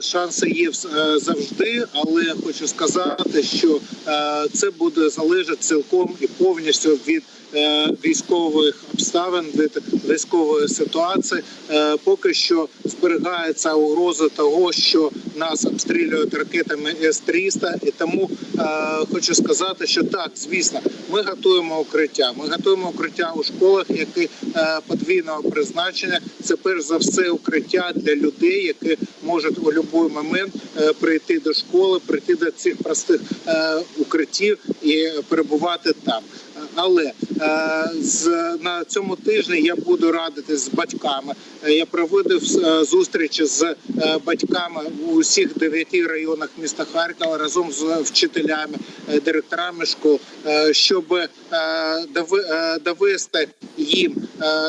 Шанси є е, завжди, але хочу сказати, що е, це буде залежати цілком і повністю від е, військових обставин, від військової ситуації. Поки що зберігається угроза того, що нас обстрілюють ракетами С-300. І тому хочу сказати, що так, звісно, ми готуємо укриття. Ми готуємо укриття у школах, які подвійного призначення. Це перш за все укриття для людей, які можуть у будь-який момент е, прийти до школи, прийти до цих простих е, укриттів і перебувати там. Але е, з на цьому тижні я буду радитись з батьками. Е, Я проводив е, зустрічі з батьками у усіх дев'яти районах міста Харкова разом з вчителями, директорами школ, щоб довести їм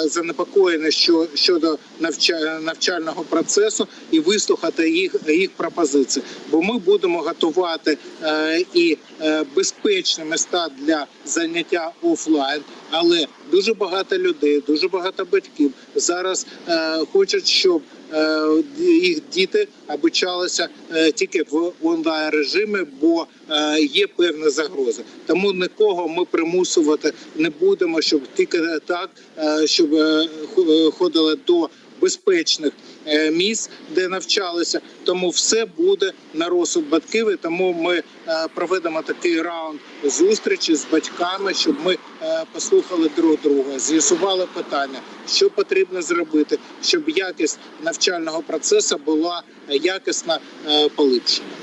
занепокоєння що щодо навча- навчального процесу і вислухати їх їх пропозиції. Бо ми будемо готувати і безпечні міста для заняття офлайн, але дуже багато людей, дуже багато батьків зараз е, хочуть, щоб е, їх діти обучалися е, тільки в онлайн режимі, бо е, є певна загроза. Тому нікого ми примусувати не будемо, щоб тільки так, е, щоб е, е, ходили до безпечних е, місць, де навчалися. Тому все буде на розсуд батьків. І тому ми е, проведемо такий раунд зустрічі з батьками, щоб ми е, послухали друг друга, з'ясували питання, що потрібно зробити, щоб якість навчального процесу була якісна поліпшена.